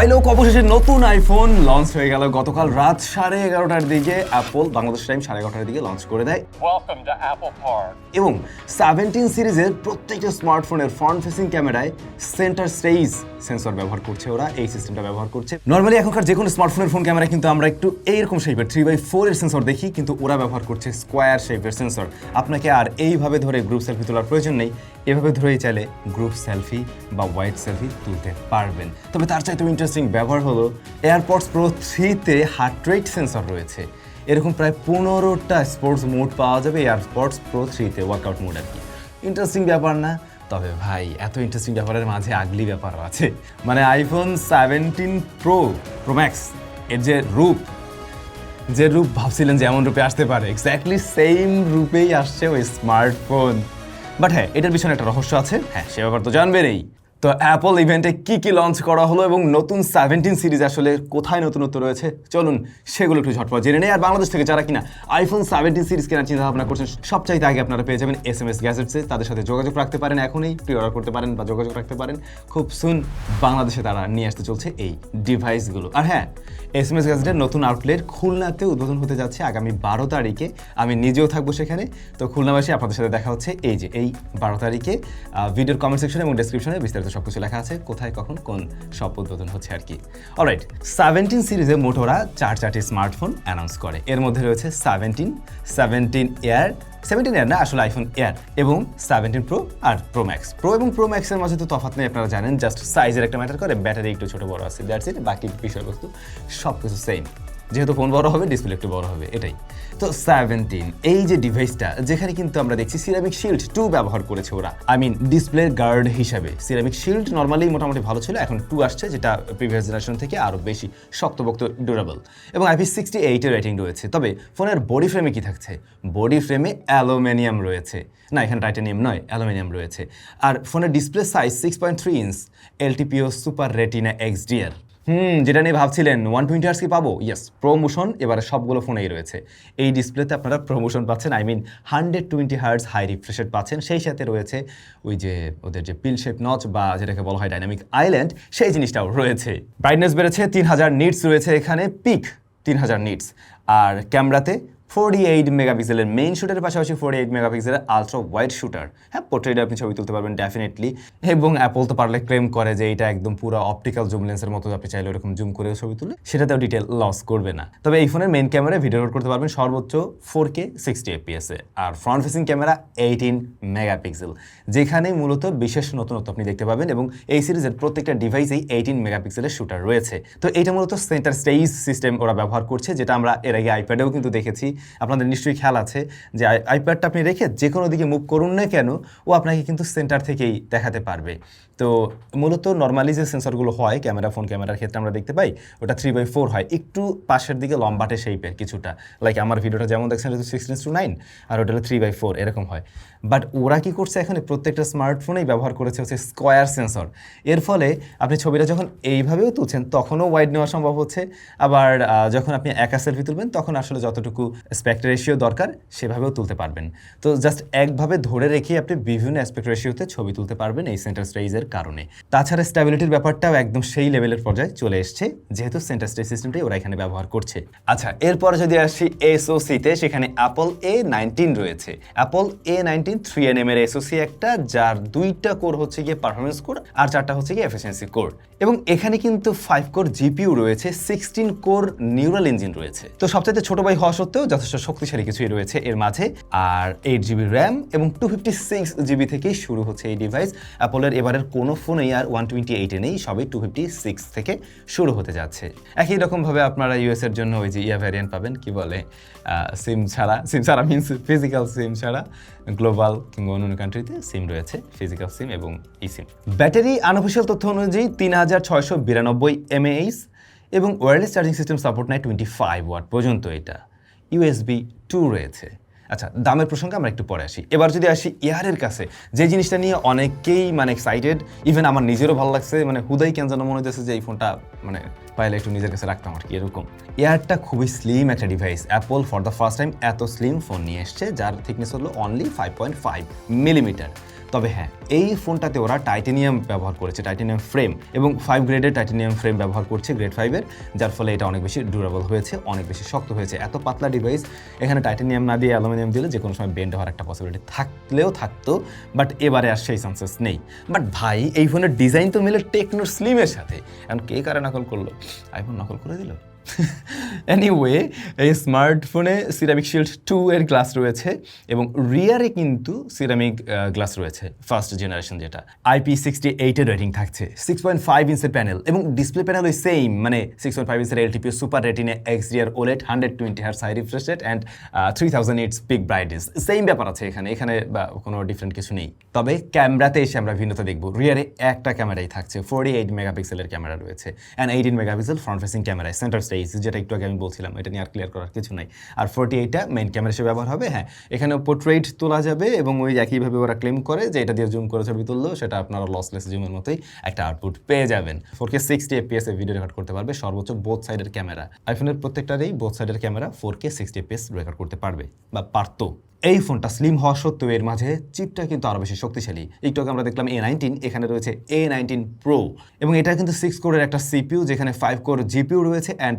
ভাই লোক অবশেষে নতুন আইফোন লঞ্চ হয়ে গেল। গতকাল রাত সাড়ে এগারোটার দিকে অ্যাপল বাংলাদেশ টাইম সাড়ে এগারোটার দিকে লঞ্চ করে দেয়. এবং সেভেন্টিন সিরিজের প্রত্যেকটা স্মার্টফোনের ফ্রন্ট ফেসিং ক্যামেরায় সেন্টার স্টেজ সেন্সর ব্যবহার করছে ওরা এই সিস্টেমটা ব্যবহার করছে। নর্মালি এখনকার যে কোনো স্মার্টফোনের ফোন ক্যামেরা কিন্তু আমরা একটু এইরকম শেপের থ্রি বাই ফোর এর সেন্সর দেখি কিন্তু ওরা ব্যবহার করছে স্কোয়ার শেপের সেন্সর আপনাকে আর এইভাবে ধরে গ্রুপ সেলফি তোলার প্রয়োজন নেই। এভাবে ধরেই চাইলে গ্রুপ সেলফি বা হোয়াইট সেলফি তুলতে পারবেন। তবে তার চাইতেও ইন্টারেস্টিং ব্যবহার হলো এয়ারপডস প্রো থ্রিতে হার্ট রেট সেন্সর রয়েছে। এরকম প্রায় পনেরোটা স্পোর্টস মোড পাওয়া যাবে এয়ারপডস প্রো থ্রিতে ওয়ার্কআউট মোড আর কি। ইন্টারেস্টিং ব্যাপার না? তবে ভাই, এত ইন্টারেস্টিং ব্যাপারের মাঝে আগলি ব্যাপারও আছে। মানে iPhone seventeen Pro Pro Max এর যে রূপ যে রূপ ভাবছিলেন যে এমন রূপে আসতে পারে এক্স্যাক্টলি সেম রূপেই আসছে ওই স্মার্টফোন বাট হ্যাঁ এটার পিছনে একটা রহস্য আছে। হ্যাঁ সে ব্যাপার তো জানবেনই। তো অ্যাপল ইভেন্টে কি কি লঞ্চ করা হলো এবং নতুন সেভেন্টিন সিরিজ আসলে কোথায় নতুনত্ব রয়েছে? চলুন সেগুলো একটু ঝটপট জেনে নেই। আর বাংলাদেশ থেকে যারা কিনা আইফোন সেভেন্টিন সিরিজ কেনার চিন্তা ভাবনা করছেন, সবচাইতে আগে আপনারা পেয়ে যাবেন এস এম এস গ্যাজেটসে তাদের সাথে যোগাযোগ রাখতে পারেন এখনই প্রি অর্ডার করতে পারেন বা যোগাযোগ রাখতে পারেন। খুব সুন বাংলাদেশে তারা নিয়ে আসতে চলছে এই ডিভাইসগুলো আর হ্যাঁ এস এম এস গ্যাজেটের নতুন আউটলেট খুলনাতে উদ্বোধন হতে যাচ্ছে আগামী বারো তারিখে। আমি নিজেও থাকব সেখানে। তো খুলনাবাসী, আপনাদের সাথে দেখা হচ্ছে এই যে, এই বারো তারিখে। ভিডিওর কমেন্ট সেকশনে এবং ডেসক্রিপশনে বিস্তারিত সব কিছু লেখা আছে, কোথায়, কখন, কোন সব উদ্বোধন হচ্ছে আর কি। অলরাইট সেভেন্টিন সিরিজে মোটোরা চার চারটি স্মার্টফোন অ্যানাউন্স করে। এর মধ্যে রয়েছে সেভেন্টিন সেভেন্টিন এয়ার সেভেন্টিন এর না, আসলে আইফোন এয়ার এবং সেভেন্টিন প্রো আর প্রো ম্যাক্স প্রো এবং প্রো ম্যাক্সের মাঝে তো তফাত নেই, আপনারা জানেন জাস্ট সাইজের একটা ম্যাটার করে ব্যাটারি একটু ছোট বড় আছে দ্যাটস ইট বাকি বিষয়বস্তু সব কিছু সেম যেহেতু ফোন বড় হবে ডিসপ্লে একটু বড় হবে, এটাই। তো সেভেন্টিন এই যে ডিভাইসটা যেখানে কিন্তু আমরা দেখছি সিরামিক শিল্ড টু ব্যবহার করেছে ওরা। আই মিন ডিসপ্লে গার্ড হিসাবে। সিরামিক শিল্ড নর্মালি মোটামুটি ভালো ছিল, এখন টু আসছে, যেটা প্রিভিয়াস জেনারেশন থেকে আরও বেশি শক্তপোক্ত ডিউরেবল এবং আইপি সিক্সটি এইটের রেটিং রয়েছে। তবে ফোনের বডি ফ্রেমে কি থাকছে? বডি ফ্রেমে অ্যালুমিনিয়াম রয়েছে। না, এখানে টাইটানিয়াম নয় অ্যালুমিনিয়াম রয়েছে। আর ফোনের display size six point three inch LTPO Super Retina XDR hmm, যেটা নিয়ে ভাবছিলেন ওয়ান টোয়েন্টি আর্স কি পাবো? ইয়েস প্রমোশন এবারে সবগুলো ফোনেই রয়েছে। এই ডিসপ্লেতে আপনারা প্রমোশন পাচ্ছেন I mean hundred twenty hertz high refreshed পাচ্ছেন। সেই সাথে রয়েছে ওই যে ওদের যে পিল শেপ নচ বা যেটাকে বলা হয় ডাইনামিক আইল্যান্ড সেই জিনিসটাও রয়েছে। ব্রাইটনেস বেড়েছে, তিন হাজার নিটস রয়েছে এখানে পিক তিন হাজার নিটস আর ক্যামেরাতে ফোরটি এইট মেগাপিক্সেলের মেইন শুটারের পাশাপাশি ফোরটি এইট মেগাপিক্সেলের আলট্রা ওয়াইড শুটার হ্যাঁ পোর্ট্রেটে আপনি ছবি তুলতে পারবেন ডেফিনেটলি এবং অ্যাপল তো পারলে ক্লেম করে যে এটা একদম পুরো অপটিক্যাল জুম লেন্সের মতো, আপনি চাইলে ওরকম জুম করে ছবি তুলে সেটাতেও ডিটেল লস করবে না। তবে এই ফোনের মেইন ক্যামেরায় ভিডিও রেকর্ড করতে পারবেন সর্বোচ্চ ফোর কে সিক্সটি এফপিএসে আর front facing camera eighteen megapixel যেখানে মূলত বিশেষ নতুনত্ব আপনি দেখতে পাবেন এবং এই সিরিজের প্রত্যেকটা ডিভাইসেই এইটিন মেগাপিক্সেলের শুটার রয়েছে। তো এটা মূলত সেন্টার স্টেজ সিস্টেম ওরা ব্যবহার করছে, যেটা আমরা এর আগে আইপ্যাডেও কিন্তু দেখেছি। আপনাদের নিশ্চয়ই খেয়াল আছে যে আই- আইপ্যাডটা আপনি রেখে যে কোনো দিকে মুভ করুন না কেন, ও আপনাকে কিন্তু সেন্টার থেকেই দেখাতে পারবে। তো মূলত নর্মালি যে সেন্সরগুলো হয় ক্যামেরা ফোন ক্যামেরার ক্ষেত্রে আমরা দেখতে পাই, ওটা থ্রি বাই ফোর হয়। একটু পাশের দিকে লম্বাটে শেপের কিছুটা। লাইক আমার ভিডিওটা যেমন দেখছেন, এটা সিক্সটিন টু নাইন আর ওটা থ্রি বাই ফোর এরকম হয়। বাট ওরা কি করছে এখানে? প্রত্যেকটা স্মার্টফোনেই ব্যবহার করেছে হচ্ছে স্কোয়ার সেন্সর এর ফলে আপনি ছবিটা যখন এইভাবেও তুলছেন, তখনও ওয়াইড নেওয়া সম্ভব হচ্ছে। আবার যখন আপনি একা সেলফি তুলবেন, তখন আসলে যতটুকু স্পেক্ট রেশিও দরকার, সেভাবেও তুলতে পারবেন। তো জাস্ট একভাবে ধরে রেখে আপনি বিভিন্ন অ্যাসপেক্ট রেশিওতে ছবি তুলতে পারবেন এই সেন্টার স্টেজের কারণে। তাছাড়া স্ট্যাবিলিটির ব্যাপারটাও একদম সেই লেভেলের পর্যায়ে চলে এসছে, যেহেতু সেন্টার স্টেজ সিস্টেমটাই ওরা এখানে ব্যবহার করছে। আচ্ছা এরপরে যদি আসি এসওসিতে সেখানে অ্যাপল এ নাইনটিন রয়েছে। Apple A nineteen three N M এর এসওসি একটা, যার দুইটা কোর হচ্ছে গিয়ে পারফরমেন্স কোর আর চারটা হচ্ছে গিয়ে এফিসিয়েন্সি কোর এবং এখানে কিন্তু ফাইভ কোর জিপিইউ রয়েছে সিক্সটিন কোর নিউরাল ইঞ্জিন রয়েছে। তো সবচেয়ে ছোট ভাই হওয়া সত্ত্বেও যথেষ্ট শক্তিশালী কিছুই রয়েছে এর মাঝে। আর এইট জিবি র্যাম এবং টু ফিফটি সিক্স জিবি থেকেই শুরু হচ্ছে এই ডিভাইস অ্যাপলের এবারের কোনো ফোনেই আর ওয়ান টোয়েন্টি এইটে নেই, সবই টু ফিফটি সিক্স থেকে শুরু হতে যাচ্ছে। একই রকমভাবে আপনারা ইউএস এর জন্য ওই যে ইয়া ভ্যারিয়েন্ট পাবেন, কি বলে সিম ছাড়া সিম ছাড়া মিনস ফিজিক্যাল সিম ছাড়া। গ্লোবাল কিংবা অন্য কান্ট্রিতে সিম রয়েছে ফিজিক্যাল সিম এবং ই সিম ব্যাটারি আনঅফিসিয়াল তথ্য অনুযায়ী তিন হাজার ছয়শো বিরানব্বই এমএএইচ এবং ওয়্যারলেস চার্জিং সিস্টেম সাপোর্ট নেয় টোয়েন্টি ফাইভ ওয়াট পর্যন্ত এটা। ইউএসবি টু রয়েছে। আচ্ছা দামের প্রসঙ্গে আমরা একটু পরে আসি। এবার যদি আসি এয়ারের কাছে, যে জিনিসটা নিয়ে অনেকেই মানে এক্সাইটেড ইভেন আমার নিজেরও ভালো লাগছে মানে হুদাই কেন যেন মনে হচ্ছে যে এই ফোনটা মানে পাইলে একটু নিজের কাছে রাখতাম আর কি, এরকম। এয়ারটা খুবই স্লিম একটা device Apple for the first time এত স্লিম ফোন নিয়ে এসছে, যার থিকনেস হলো only five point five millimetre তবে হ্যাঁ এই ফোনটাতে ওরা টাইটেনিয়াম ব্যবহার করেছে, টাইটেনিয়াম ফ্রেম এবং ফাইভ গ্রেডের টাইটেনিয়াম ফ্রেম ব্যবহার করছে গ্রেড ফাইভের যার ফলে এটা অনেক বেশি ডিউরেবল হয়েছে, অনেক বেশি শক্ত হয়েছে। এত পাতলা ডিভাইস এখানে টাইটেনিয়াম না দিয়ে অ্যালুমিনিয়াম দিলে যে কোনো সময় বেন্ড হওয়ার একটা পসিবিলিটি থাকলেও থাকতো বাট এবারে আর সেই চান্সেস নেই। বাট ভাই, এই ফোনের ডিজাইন তো মিলে টেকনো স্লিমের সাথে। এখন কে কারে নকল করল? আইফোন নকল করে দিল? এনিওয়ে এই স্মার্টফোনে সিরামিক শিল্ড টু এর গ্লাস রয়েছে এবং রিয়ারে কিন্তু সিরামিক গ্লাস রয়েছে ফার্স্ট জেনারেশন যেটা। আইপি সিক্সটি এইটের রেটিং থাকছে সিক্স পয়েন্ট ফাইভ ইঞ্চের প্যানেল এবং ডিসপ্লে প্যানেল ওই সেম মানে six point five ইঞ্চের LTP Super Retina X DR OLED hundred twenty hertz refresh rate and three thousand nits peak brightness same ব্যাপার আছে এখানে এখানে বা কোনো ডিফারেন্ট কিছু নেই। তবে ক্যামেরাতে এসে আমরা ভিন্নতা দেখব। রিয়ারে একটা ক্যামেরাই থাকছে ফোর্টি এইট মেগাপিক্সেলের ক্যামেরা রয়েছে and eighteen megapixel front facing ক্যামেরায় সেন্টার স্টেজ যেটা একটু আগে আমি বলছিলাম, এটা নিয়ে আর ক্লিয়ার করার কিছু নাই। আর ফোরটি এইটটা মেইন ক্যামেরা হিসেবে ব্যবহার হবে হ্যাঁ। এখানে পোর্ট্রেট তোলা যাবে এবং ওই একইভাবে ওরা ক্লেম করে যে এটা দিয়ে জুম করে ছবি তুললেও সেটা আপনারা লসলেস জুমের মতোই একটা আউটপুট পেয়ে যাবেন। ফোর কে সিক্সটি এপিএস এ ভিডিও রেকর্ড করতে পারবে সর্বোচ্চ বোথ সাইডের ক্যামেরা আইফোনের প্রত্যেকটারই বোথ সাইডের camera four K sixty FPS record করতে পারবে, বা পারতো। এই ফোনটা স্লিম হওয়া সত্ত্বেও এর মাঝে চিপটা কিন্তু আরও বেশি শক্তিশালী। একটু আগে আমরা দেখলাম এ নাইনটিন এখানে রয়েছে এ নাইনটিন প্রো এবং এটা কিন্তু সিক্স কোরের একটা সিপিউ যেখানে ফাইভ কোর জিপিউ রয়েছে and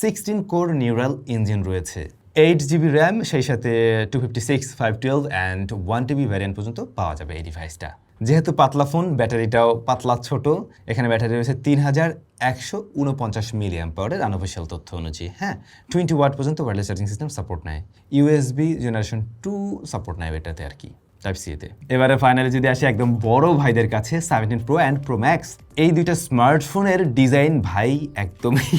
sixteen core neural engine রয়েছে। এইট জিবি র্যাম সেই সাথে two fifty six five twelve and one TB variant পর্যন্ত পাওয়া যাবে এই ডিভাইসটা যেহেতু পাতলা ফোন, ব্যাটারিটাও পাতলা ছোট, এখানে ব্যাটারি রয়েছে তিন হাজার একশো উনপঞ্চাশ মিলিয়াম পাওয়ারের আনঅফিসিয়াল তথ্য অনুযায়ী। হ্যাঁ টোয়েন্টি ওয়াট পর্যন্ত ওয়ারলেস চার্জিং সিস্টেম সাপোর্ট নেয় ইউএসবি জেনারেশন টু সাপোর্ট নেয় এটাতে আর কি টাইপ সিতে এবারে ফাইনালি যদি আসি একদম বড় ভাইদের কাছে seventeen Pro and Pro Max এই দুইটা স্মার্টফোনের ডিজাইন ভাই একদমই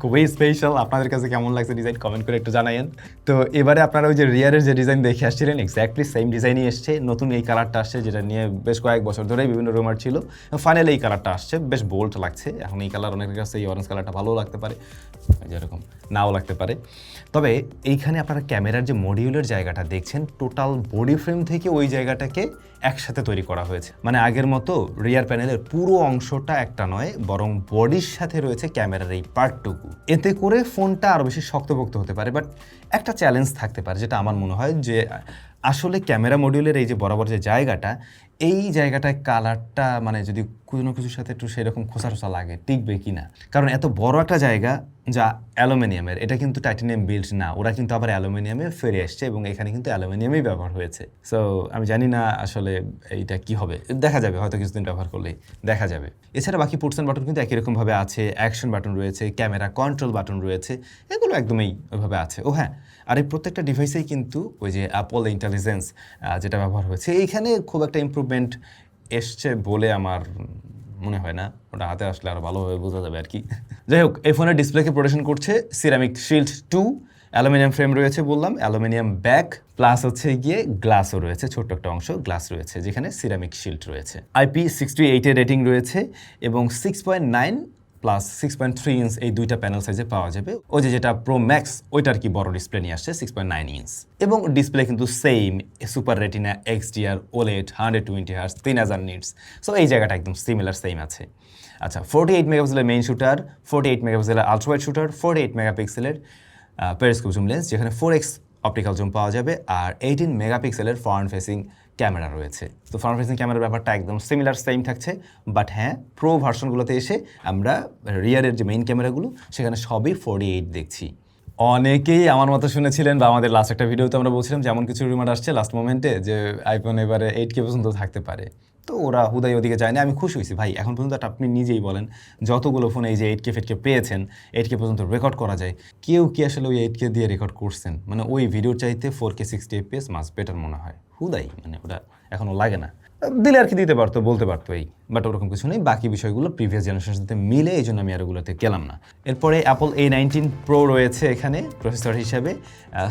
খুবই স্পেশাল আপনাদের কাছে কেমন লাগছে ডিজাইন কমেন্ট করে একটু জানাইন তো এবারে আপনারা ওই যে রিয়ারের যে ডিজাইন দেখে আসছিলেন এক্স্যাক্টলি সেম ডিজাইনই এসছে। নতুন এই কালারটা আসছে, যেটা নিয়ে বেশ কয়েক বছর ধরেই বিভিন্ন রুমার ছিল। ফাইনালি এই কালারটা আসছে, বেশ বোল্ড লাগছে। এখন এই কালার অনেকের কাছে এই অরেঞ্জ কালারটা ভালো লাগতে পারে, যেরকম নাও লাগতে পারে। তবে এইখানে আপনারা ক্যামেরার যে মডিউলের জায়গাটা দেখছেন টোটাল বডি ফ্রেম থেকে ওই জায়গাটাকে একসাথে তৈরি করা হয়েছে। মানে আগের মতো রিয়ার প্যানেলের পুরো অংশটা একটা নয়, বরং বডির সাথে রয়েছে ক্যামেরার এই পার্টটুকু। এতে করে ফোনটা আরও বেশি শক্তপোক্ত হতে পারে বাট একটা চ্যালেঞ্জ থাকতে পারে, যেটা আমার মনে হয় যে আসলে ক্যামেরা মডিউলের এই যে বরাবর যে জায়গাটা এই জায়গাটায় কালারটা মানে যদি কোনো কিছুর সাথে একটু সেরকম খোসা টোসা লাগে, টিকবে কি না? কারণ এত বড় একটা জায়গা যা অ্যালুমিনিয়ামের, এটা কিন্তু টাইটানিয়াম বিল্ড না, ওরা কিন্তু আবার অ্যালুমিনিয়ামে ফিরে এসছে এবং এখানে কিন্তু অ্যালুমিনিয়ামই ব্যবহার হয়েছে। সো আমি জানি না আসলে এইটা কি হবে, দেখা যাবে, হয়তো কিছুদিন ব্যবহার করলেই দেখা যাবে। এছাড়া বাকি পোর্টস বাটন কিন্তু একই রকমভাবে আছে অ্যাকশন বাটন রয়েছে ক্যামেরা কন্ট্রোল বাটন রয়েছে, এগুলো একদমই ওইভাবে আছে। ও হ্যাঁ আর এই প্রত্যেকটা ডিভাইসেই কিন্তু ওই যে অ্যাপল ইন্টেলিজেন্স যেটা ব্যবহার হয়েছে, এইখানে খুব একটা ইমপ্রুভমেন্ট এসছে বলে আমার মনে হয় না। ওটা হাতে আসলে আরও ভালোভাবে বোঝা যাবে আর কি। যাই হোক, এই ফোনের ডিসপ্লেকে প্রোটেকশন করছে ceramic shield two aluminium frame রয়েছে বললাম অ্যালুমিনিয়াম ব্যাক প্লাস হচ্ছে গিয়ে গ্লাসও রয়েছে, ছোট্ট একটা অংশ গ্লাস রয়েছে, যেখানে সিরামিক শিল্ড রয়েছে। আইপি সিক্সটি এইটের রেটিং রয়েছে এবং six point nine plus six point three inch এই দুইটা প্যানেল সাইজে পাওয়া যাবে। ওই যে যেটা প্রো ম্যাক্স ওইটার কি বড় ডিসপ্লে নিয়ে আসছে সিক্স পয়েন্ট নাইন ইঞ্চ এবং ডিসপ্লে কিন্তু same Super Retina X DR OLED hundred twenty hertz তিন হাজার নিটস সো এই জায়গাটা একদম সিমিলার সেম আছে। আচ্ছা ফোর্টি এইট মেগাপিক্সেলের মেইন শুটার ফোর্টি এইট মেগাপিক্সেলের আলট্রাওয়াইড শুটার ফোর্টি এইট মেগাপিক্সেলের পেরিস্কোপ জুম লেন্স যেখানে ফোর এক্স অপটিক্যাল জুম পাওয়া যাবে। আর এইটিন মেগাপিক্সেলের ফ্রন্ট ফেসিং ক্যামেরা রয়েছে। তো ফ্রন্ট ফেসিং ক্যামেরার ব্যাপারটা একদম সিমিলার সেম থাকছে। বাট হ্যাঁ প্রো ভার্সনগুলোতে এসে আমরা রিয়ারের যে মেইন ক্যামেরাগুলো সেখানে সবই ফোর্টি এইট দেখছি। অনেকেই আমার মতো শুনেছিলেন বা আমাদের লাস্ট একটা ভিডিওতে আমরা বলছিলাম যেমন কিছু রিমার আসছে লাস্ট মোমেন্টে যে আইফোন এবারে এইট কে পর্যন্ত থাকতে পারে। তো ওরা হুদাই ওদিকে যায়নি আমি খুশি হয়েছি। ভাই, এখন পর্যন্ত আপনি নিজেই বলেন, যতগুলো ফোন এই যে এইট কে ফেট কে পেয়েছেন এইট কে পর্যন্ত রেকর্ড করা যায়, কেউ কি আসলে ওই এইট কে দিয়ে রেকর্ড করছেন? মানে ওই ভিডিওর চাইতে four K sixty FPS much better মনে হয়। হুদাই মানে ওটা এখনও লাগে না। দিলে আর কি দিতে পারতো, বলতে পারতো এই। বাট ওরকম কিছু নেই। বাকি বিষয়গুলো প্রিভিয়াস জেনারেশনের সাথে মিলে এই জন্য আমি আর ওগুলোতে গেলাম না। এরপরে অ্যাপল এ নাইনটিন প্রো রয়েছে এখানে প্রসেসর হিসাবে।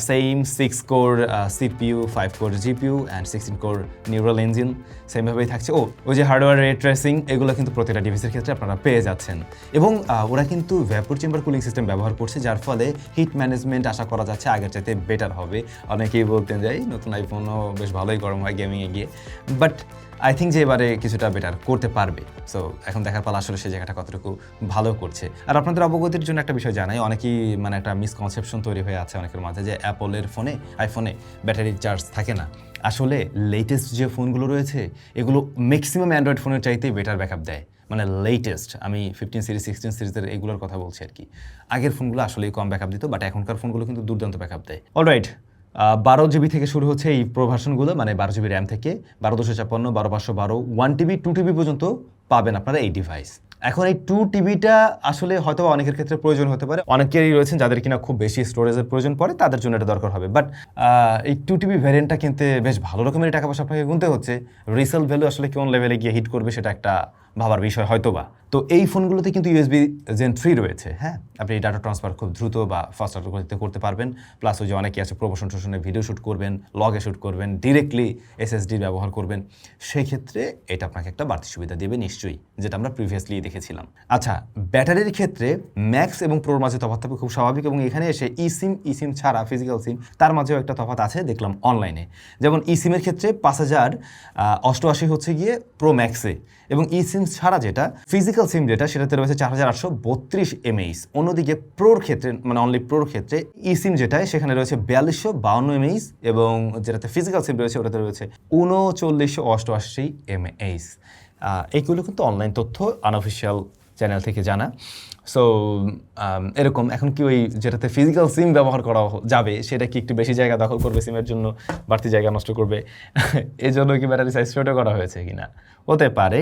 Same six core CPU five core GPU and sixteen core neural engine সেমভাবেই থাকছে। ও, ওই যে হার্ডওয়্যার রে ট্রেসিং এগুলো কিন্তু প্রতিটা ডিভাইসের ক্ষেত্রে আপনারা পেয়ে যাচ্ছেন। এবং ওরা কিন্তু ভ্যাপুর চেম্বার কুলিং সিস্টেম ব্যবহার করছে, যার ফলে হিট ম্যানেজমেন্ট আশা করা যাচ্ছে আগের চাইতে বেটার হবে। অনেকেই বলতেন যে, এই নতুন আইফোনও বেশ ভালোই গরম হয় গেমিংয়ে গিয়ে। বাট আই থিঙ্ক যে এবারে কিছুটা বেটার করতে পারবে। সো এখন দেখার পালা আসলে সেই জায়গাটা কতটুকু ভালো করছে। আর আপনাদের অবগতির জন্য একটা বিষয় জানাই, অনেকেই মানে একটা মিসকনসেপশন তৈরি হয়ে আছে অনেকের মাঝে যে অ্যাপলের ফোনে আইফোনে ব্যাটারি চার্জ থাকে না। আসলে লেটেস্ট যে ফোনগুলো রয়েছে, এগুলো ম্যাক্সিমাম অ্যান্ড্রয়েড ফোনের চাইতেই বেটার ব্যাকআপ দেয়। মানে লেটেস্ট আমি ফিফটিন সিরিজ সিক্সটিন সিরিজের এগুলোর কথা বলছি আর কি। আগের ফোনগুলো আসলেই কম ব্যাকআপ দিত বাট এখনকার ফোনগুলো কিন্তু দুর্দান্ত ব্যাকআপ দেয়। অলরাইট বারো জিবি থেকে শুরু হচ্ছে এই প্রো ভার্সনগুলো মানে বারো জিবি র্যাম থেকে বারো দুশো ছাপ্পান্ন, বারো পাঁচশো বারো ওয়ান টিবি টু টিবি পর্যন্ত পাবেন আপনারা এই ডিভাইস এখন এই টু টিভিটা আসলে হয়তো অনেকের ক্ষেত্রে প্রয়োজন হতে পারে। অনেকেরই রয়েছেন যাদের কিনা খুব বেশি স্টোরেজের প্রয়োজন পড়ে, তাদের জন্য এটা দরকার হবে। বাট এই টু টিভি ভ্যারিয়েন্টটা কিনতে বেশ ভালো রকমের টাকা পয়সা আপনাকে গুনতে হচ্ছে। রিসেল ভ্যালু আসলে কোন লেভেলে গিয়ে হিট করবে সেটা একটা ভাবার বিষয় হয়তো বা তো এই ফোনগুলোতে কিন্তু ইউএসবি জেন থ্রি রয়েছে। হ্যাঁ। আপনি এই ডাটা ট্রান্সফার খুব দ্রুত বা ফাস্ট গতিতে করতে পারবেন। প্লাস ওই যে অনেকে আছে প্রমোশন টোশনে ভিডিও শ্যুট করবেন লগে শ্যুট করবেন ডিরেক্টলি এসএসডি ব্যবহার করবেন। সেই ক্ষেত্রে এটা আপনাকে একটা বাড়তি সুবিধা দেবে নিশ্চয়ই যেটা আমরা প্রিভিয়াসলি দেখেছিলাম। আচ্ছা ব্যাটারির ক্ষেত্রে ম্যাক্স এবং প্রোর মাঝে তফাৎ থাকবে খুব স্বাভাবিক এবং এখানে এসে ই সিম ই সিম ছাড়া ফিজিক্যাল সিম তার মাঝেও একটা তফাৎ আছে দেখলাম অনলাইনে যেমন ই সিমের ক্ষেত্রে পাঁচ হাজার অষ্টআশি হচ্ছে গিয়ে প্রো ম্যাক্সে এবং ই সিম ছাড়া যেটা ফিজিক্যাল সিম যেটা, সেটাতে রয়েছে চার হাজার আটশো বত্রিশ এমএইচ অন্যদিকে প্রোর ক্ষেত্রে মানে অনলি প্রোর ক্ষেত্রে ই সিম যেটায় সেখানে রয়েছে বিয়াল্লিশশো বাউন্ন এমএইচ এবং যেটাতে ফিজিক্যাল সিম রয়েছে, ওটাতে রয়েছে উনচল্লিশশো অষ্টআশি এমএইস এইগুলো কিন্তু অনলাইন তথ্য আনঅফিসিয়াল চ্যানেল থেকে জানা। সো এরকম এখন কি ওই যেটাতে ফিজিক্যাল সিম ব্যবহার করা যাবে, সেটা কি একটু বেশি জায়গা দখল করবে সিমের জন্য, বাড়তি জায়গা নষ্ট করবে? এই জন্য কি ব্যাটারি সাইজ ছোটো করা হয়েছে কিনা? হতে পারে,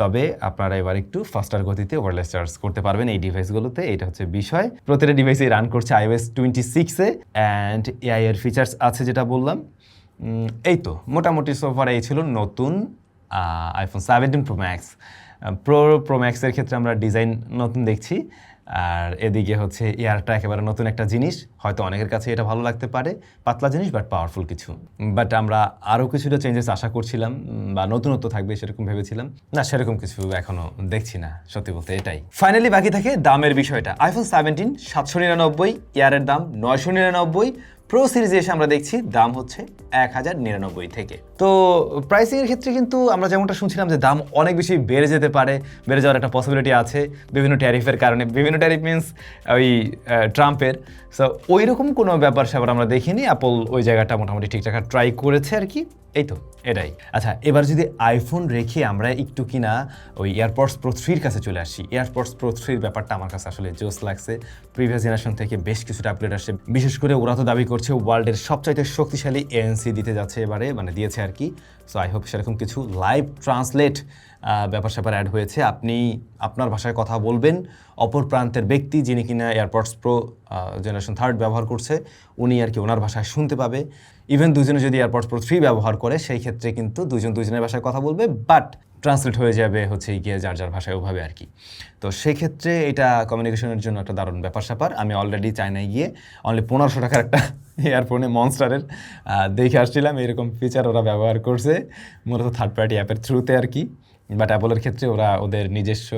তবে আপনারা এবার একটু ফাস্টার গতিতে ওয়ারলেস চার্জ করতে পারবেন এই ডিভাইসগুলোতে এটা হচ্ছে বিষয়। প্রতিটা ডিভাইসে রান করছে আইওএস টোয়েন্টি সিক্সে অ্যান্ড এআই এর ফিচার্স আছে যেটা বললাম। এই তো, মোটামুটি সোফার এই ছিল নতুন iPhone seventeen Pro Max Pro Pro ম্যাক্সের ক্ষেত্রে আমরা ডিজাইন নতুন দেখছি। আর এদিকে হচ্ছে এয়ারটা একেবারে নতুন একটা জিনিস। হয়তো অনেকের কাছে এটা ভালো লাগতে পারে, পাতলা জিনিস বাট পাওয়ারফুল কিছু। বাট আমরা আরও কিছুটা চেঞ্জেস আশা করছিলাম বা নতুনত্ব থাকবে সেরকম ভেবেছিলাম। না, সেরকম কিছু এখনও দেখছি না, সত্যি বলতে এটাই। ফাইনালি বাকি থাকে দামের বিষয়টা। আইফোন সেভেন্টিন সাতশো নিরানব্বই এয়ারের দাম নয়শো নিরানব্বই প্রো সিরিজে এসে আমরা দেখছি দাম হচ্ছে এক হাজার নিরানব্বই থেকে। তো প্রাইসিংয়ের ক্ষেত্রে কিন্তু আমরা যেমনটা শুনছিলাম যে দাম অনেক বেশি বেড়ে যেতে পারে, বেড়ে যাওয়ার একটা পসিবিলিটি আছে বিভিন্ন ট্যারিফের কারণে। বিভিন্ন ট্যারিফ মিনস ওই ট্রাম্পের সো ওই রকম কোনো ব্যাপার স্যাপার আমরা দেখিনি। অ্যাপল ওই জায়গাটা মোটামুটি ঠিকঠাক ট্রাই করেছে আর কি। এই তো, এটাই। আচ্ছা এবার যদি আইফোন রেখে আমরা একটু কিনা ওই এয়ারপডস প্রো থ্রির কাছে চলে আসি। এয়ারপডস প্রো থ্রির ব্যাপারটা আমার কাছে আসলে জোস লাগছে। প্রিভিয়াস জেনারেশন থেকে বেশ কিছুটা আপগ্রেড আসছে বিশেষ করে ওরা তো দাবি করছে ওয়ার্ল্ডের সবচাইতে শক্তিশালী এএনসি দিতে যাচ্ছে এবারে মানে দিয়েছে আর কি। সো আই হোপ সেরকম কিছু লাইভ ট্রান্সলেট ব্যাপার স্যাপার অ্যাড হয়েছে। আপনি আপনার ভাষায় কথা বলবেন। অপর প্রান্তের ব্যক্তি যিনি কিনা এয়ারপডস প্রো জেনারেশন থার্ড ব্যবহার করছে, উনি আর কি ওনার ভাষায় শুনতে পাবে। ইভেন দুজনে যদি এয়ারপডস প্রো থ্রি ব্যবহার করে, সেই ক্ষেত্রে কিন্তু দুজন দুজনের ভাষায় কথা বলবে বাট ট্রান্সলেট হয়ে যাবে হচ্ছে গিয়ে যার যার ভাষায় ওভাবে আর কি। তো সেক্ষেত্রে এটা কমিউনিকেশনের জন্য একটা দারুণ ব্যাপার স্যাপার। আমি অলরেডি চায়নায় গিয়ে অনলি পনেরোশো টাকার একটা এয়ারফোনে মনস্টারের দেখে আসছিলাম। এরকম ফিচার ওরা ব্যবহার করছে, মূলত থার্ড পার্টি অ্যাপের থ্রুতে আর কি। বাট অ্যাপলের ক্ষেত্রে ওরা ওদের নিজস্ব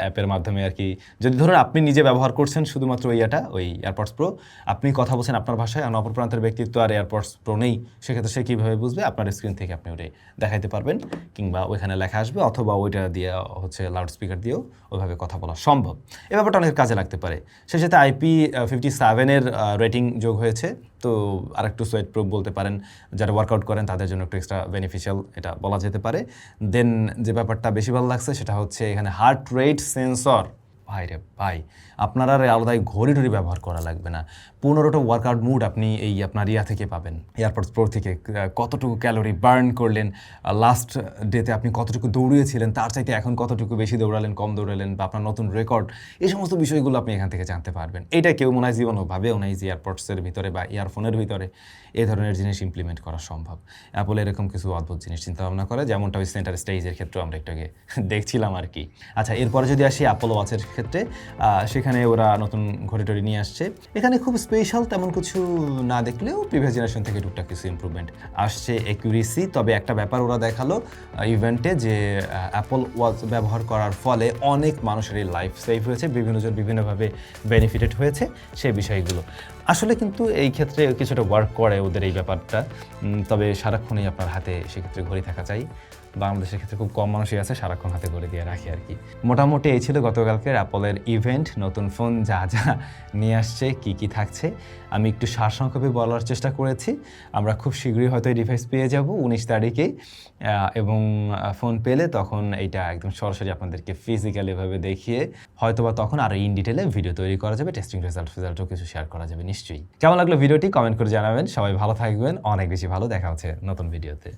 অ্যাপের মাধ্যমে আর কি, যদি ধরুন আপনি নিজে ব্যবহার করছেন শুধুমাত্র ইয়াটা, ওই এয়ারপডস প্রো আপনি কথা বলছেন আপনার ভাষায় আর অপর প্রান্তের ব্যক্তিত্ব আর এয়ারপডস প্রো নেই, সেক্ষেত্রে সে কীভাবে বুঝবে? আপনার স্ক্রিন থেকে আপনি ওটাই দেখাইতে পারবেন, কিংবা ওইখানে লেখা আসবে, অথবা ওইটা দিয়ে হচ্ছে লাউড স্পিকার দিয়েও ওইভাবে কথা বলা সম্ভব। এ ব্যাপারটা অনেক কাজে লাগতে পারে। সেই সাথে আইপি ফিফটি সেভেনের রেটিং যোগ হয়েছে। তো আর একটু সোয়েট প্রুফ বলতে পারেন, যারা ওয়ার্কআউট করেন তাদের জন্য একটু এক্সট্রা বেনিফিশিয়াল এটা বলা যেতে পারে। দেন যে ব্যাপারটা বেশি ভালো লাগছে সেটা হচ্ছে এখানে হার্ট রেট সেন্সর ভাই রে ভাই, আপনার আর আলাদাই ঘড়ি টড়ি ব্যবহার করা লাগবে না। পনেরোটা ওয়ার্কআউট মুড আপনি এই আপনার ইয়া থেকে পাবেন। এয়ারপোর্টস প্রো থেকে কতটুকু ক্যালোরি বার্ন করলেন লাস্ট ডেতে আপনি কতটুকু দৌড়িয়েছিলেন, তার চাইতে এখন কতটুকু বেশি দৌড়ালেন, কম দৌড়ালেন বা আপনার নতুন রেকর্ড এই সমস্ত বিষয়গুলো আপনি এখান থেকে জানতে পারবেন। এটা কেউ মনে হয় জীবনও ভাবেও নাই যে এয়ারপোর্টসের ভিতরে বা ইয়ারফোনের ভিতরে এই ধরনের জিনিস ইমপ্লিমেন্ট করা সম্ভব। অ্যাপল এরকম কিছু অদ্ভুত জিনিস চিন্তা ভাবনা করে, যেমনটা ওই সেন্টার স্টেজের ক্ষেত্রেও আমরা একটু আগে দেখছিলাম আর কি। আচ্ছা এরপরে যদি আসি অ্যাপল ওয়াচের ক্ষেত্রে সেখানে ওরা নতুন ঘড়ি টড়ি নিয়ে আসছে। এখানে খুব স্পেশাল তেমন কিছু না দেখলেও প্রিভিয়াস জেনারেশন থেকে টুকটাক কিছু ইমপ্রুভমেন্ট আসছে একিউরেসি তবে একটা ব্যাপার ওরা দেখাল ইভেন্টে যে অ্যাপল ওয়াচ ব্যবহার করার ফলে অনেক মানুষেরই লাইফ সেভ হয়েছে, বিভিন্নজন বিভিন্নভাবে বেনিফিটেড হয়েছে সেই বিষয়গুলো। আসলে কিন্তু এই ক্ষেত্রে কিছুটা ওয়ার্ক করে ওদের এই ব্যাপারটা। তবে সারাক্ষণই আপনার হাতে সেক্ষেত্রে ঘড়ি থাকা চাই। বাংলাদেশের ক্ষেত্রে খুব কম মানুষই আছে সারাক্ষণ হাতে করে দিয়ে রাখি আর কি। মোটামুটি এই ছিল গতকালকের অ্যাপলের ইভেন্ট নতুন ফোন যা যা নিয়ে আসছে কি কি থাকছে। আমি একটু সারসংক্ষেপে বলার চেষ্টা করেছি। আমরা খুব শীঘ্রই হয়তো এই ডিভাইস পেয়ে যাব উনিশ তারিখেই আহ, এবং ফোন পেলে তখন এইটা একদম সরাসরি আপনাদেরকে ফিজিক্যালি ভাবে দেখিয়ে হয়তোবা তখন আরও ইন ডিটেলে ভিডিও তৈরি করা যাবে টেস্টিং রেজাল্ট ফেজাল্টও কিছু শেয়ার করা যাবে নিশ্চয়ই। কেমন লাগল ভিডিওটি কমেন্ট করে জানাবেন। সবাই ভালো থাকবেন। অনেক বেশি ভালো। দেখা হচ্ছে নতুন ভিডিওতে